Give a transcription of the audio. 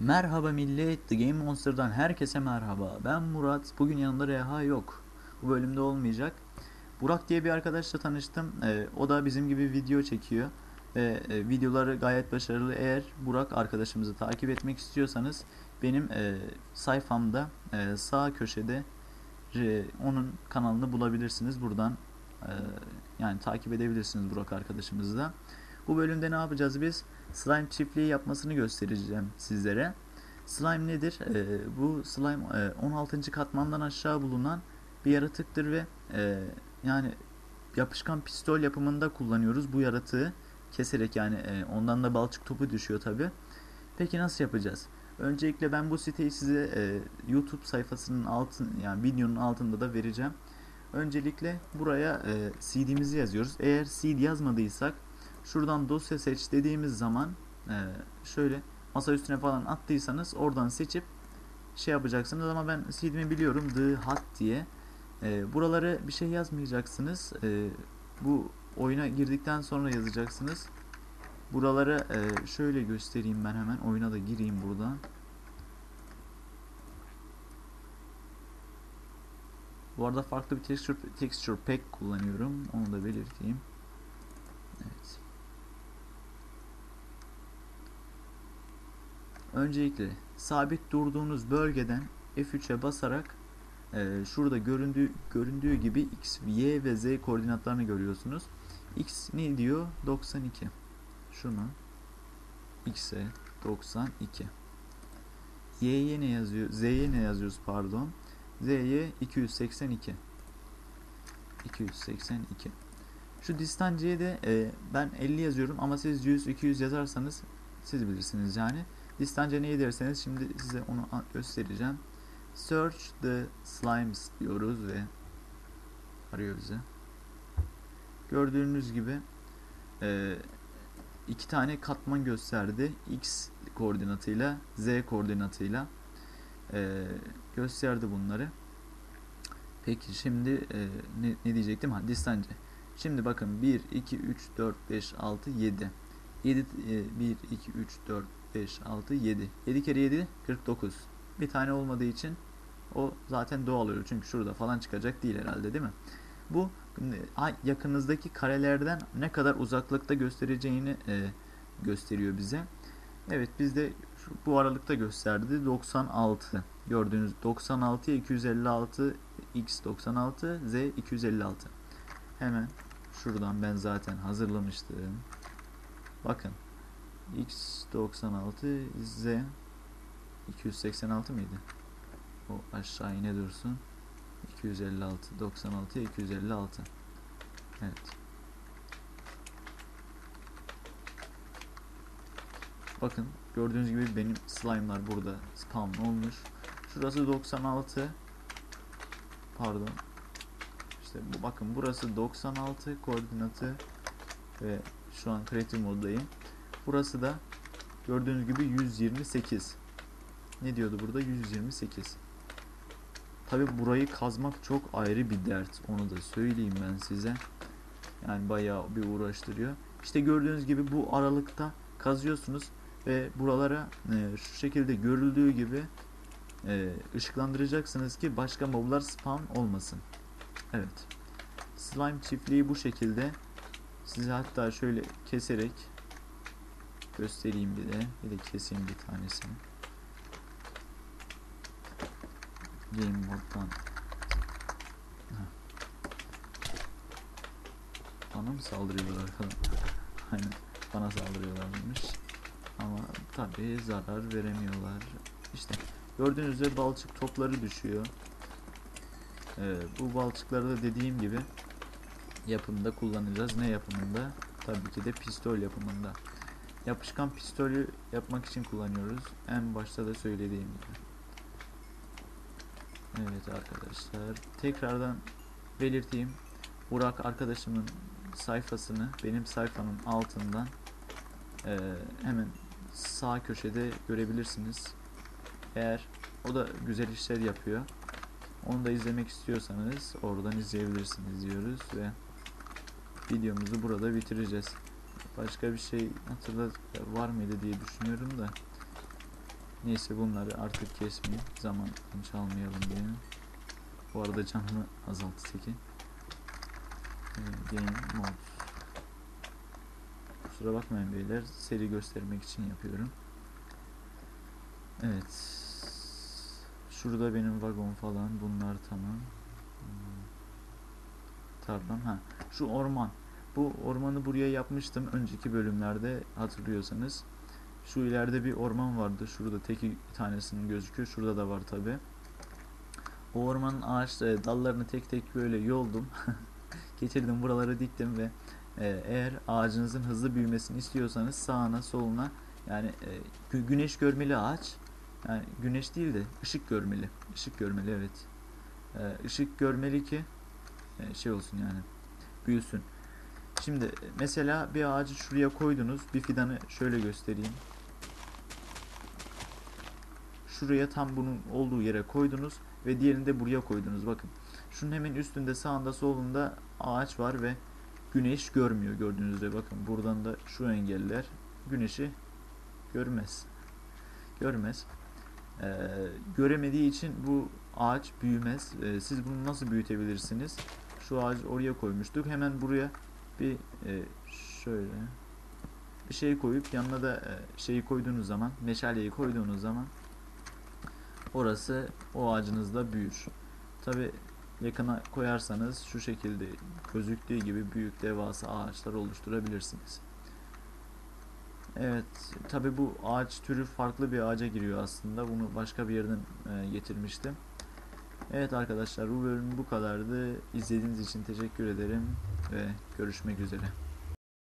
Merhaba millet, The Game Monster'dan herkese merhaba. Ben Murat, bugün yanımda Reha yok. Bu bölümde olmayacak. Burak diye bir arkadaşla tanıştım. Ee, o da bizim gibi video çekiyor. Ve e, videoları gayet başarılı. Eğer Burak arkadaşımızı takip etmek istiyorsanız benim e, sayfamda e, sağ köşede e, onun kanalını bulabilirsiniz. Buradan e, yani takip edebilirsiniz Burak arkadaşımızı da. Bu bölümde ne yapacağız biz? Slime çiftliği yapmasını göstereceğim sizlere. Slime nedir? Ee, bu slime e, 16. katmandan aşağı bulunan bir yaratıktır ve e, yani yapışkan pistol yapımında kullanıyoruz bu yaratığı keserek yani e, ondan da balçık topu düşüyor tabi. Peki nasıl yapacağız? Öncelikle ben bu siteyi size e, YouTube sayfasının altın yani videonun altında da vereceğim. Öncelikle buraya e, CD'mizi yazıyoruz. Eğer CD yazmadıysak Şuradan dosya seç dediğimiz zaman e, şöyle masa üstüne falan attıysanız oradan seçip şey yapacaksınız ama ben CD'mi biliyorum The Hot diye. E, buraları bir şey yazmayacaksınız. E, bu oyuna girdikten sonra yazacaksınız. Buraları e, şöyle göstereyim ben hemen. Oyuna da gireyim buradan. Bu arada farklı bir texture, texture pack kullanıyorum. Onu da belirteyim. Evet. Öncelikle sabit durduğunuz bölgeden F3'e basarak e, şurada göründüğü, göründüğü gibi X, Y ve Z koordinatlarını görüyorsunuz. X ne diyor? 92. Şunu X'e 92. Y'ye ne yazıyor? Z'ye ne yazıyoruz pardon? Z'ye 282. 282. Şu distanceye de e, ben 50 yazıyorum ama siz 100 200 yazarsanız siz bilirsiniz yani. Distance neyi derseniz şimdi size onu göstereceğim. Search the slimes diyoruz ve arıyor bize. Gördüğünüz gibi e, iki tane katman gösterdi. X koordinatıyla Z koordinatıyla e, gösterdi bunları. Peki şimdi e, ne, diyecektim? Ha distance. Şimdi bakın 1, 2, 3, 4, 5, 6, 7. 7, 1, 2, 3, 4, 5, 6, 7. 7 kere 7 49. Bir tane olmadığı için o zaten doğal oluyor. Çünkü şurada falan çıkacak değil herhalde değil mi? Bu yakınızdaki karelerden ne kadar uzaklıkta göstereceğini e, gösteriyor bize. Evet bizde bu aralıkta gösterdi. 96. Gördüğünüz 96'ya 256 x 96 z 256. Hemen şuradan ben zaten hazırlamıştım. Bakın x96 z 286 mıydı? O aşağı yine dursun. 256 96 256. Evet. Bakın gördüğünüz gibi benim slime'lar burada spawn olmuş. Şurası 96. Pardon. İşte bu bakın burası 96 koordinatı ve şu an creative moddayım. Burası da gördüğünüz gibi 128. Ne diyordu burada? 128. Tabi burayı kazmak çok ayrı bir dert. Onu da söyleyeyim ben size. Yani bayağı bir uğraştırıyor. İşte gördüğünüz gibi bu aralıkta kazıyorsunuz ve buralara e, şu şekilde görüldüğü gibi e, ışıklandıracaksınız ki başka moblar spawn olmasın. Evet. Slime çiftliği bu şekilde. Size hatta şöyle keserek göstereyim bir de. Bir de keseyim bir tanesini. Game moddan. Bana mı saldırıyorlar arkadaşlar? Aynen. Bana saldırıyorlarmış. Ama tabi zarar veremiyorlar. İşte gördüğünüz üzere balçık topları düşüyor. Ee, bu balçıkları da dediğim gibi yapımda kullanacağız. Ne yapımında? Tabii ki de pistol yapımında. Yapışkan pistolü yapmak için kullanıyoruz. En başta da söylediğim gibi. Evet arkadaşlar. Tekrardan belirteyim. Burak arkadaşımın sayfasını benim sayfanın altından e, hemen sağ köşede görebilirsiniz. Eğer o da güzel işler yapıyor. Onu da izlemek istiyorsanız oradan izleyebilirsiniz diyoruz ve videomuzu burada bitireceğiz. Başka bir şey hatırla var mıydı diye düşünüyorum da Neyse bunları artık kesmeyeyim. Zaman çalmayalım diye. Bu arada canımı azalttı teki. Ee, Game mode. Kusura bakmayın beyler. Seri göstermek için yapıyorum. Evet. Şurada benim vagon falan. Bunlar tamam. Hmm. Tamam ha. Şu orman. Bu ormanı buraya yapmıştım önceki bölümlerde hatırlıyorsanız. Şu ileride bir orman vardı. Şurada teki tanesinin gözüküyor. Şurada da var tabi. O ormanın ağaç e, dallarını tek tek böyle yoldum. Getirdim buralara diktim ve e, eğer ağacınızın hızlı büyümesini istiyorsanız sağına soluna yani e, gü- güneş görmeli ağaç. Yani güneş değil de ışık görmeli. Işık görmeli evet. E, ışık görmeli ki e, şey olsun yani büyüsün. Şimdi e, mesela bir ağacı şuraya koydunuz. Bir fidanı şöyle göstereyim. Şuraya tam bunun olduğu yere koydunuz ve diğerini de buraya koydunuz. Bakın. Şunun hemen üstünde sağında solunda ağaç var ve güneş görmüyor gördüğünüz üzere. Bakın buradan da şu engeller güneşi görmez. Görmez. Ee, göremediği için bu ağaç büyümez. Ee, siz bunu nasıl büyütebilirsiniz? Şu ağacı oraya koymuştuk. Hemen buraya bir e, şöyle bir şey koyup yanına da e, şeyi koyduğunuz zaman meşaleyi koyduğunuz zaman orası o ağacınızda büyür. Tabi yakına koyarsanız şu şekilde gözüktüğü gibi büyük devasa ağaçlar oluşturabilirsiniz. Evet tabi bu ağaç türü farklı bir ağaca giriyor aslında. Bunu başka bir yerden e, getirmiştim. Evet arkadaşlar bu bölüm bu kadardı. İzlediğiniz için teşekkür ederim ve görüşmek üzere.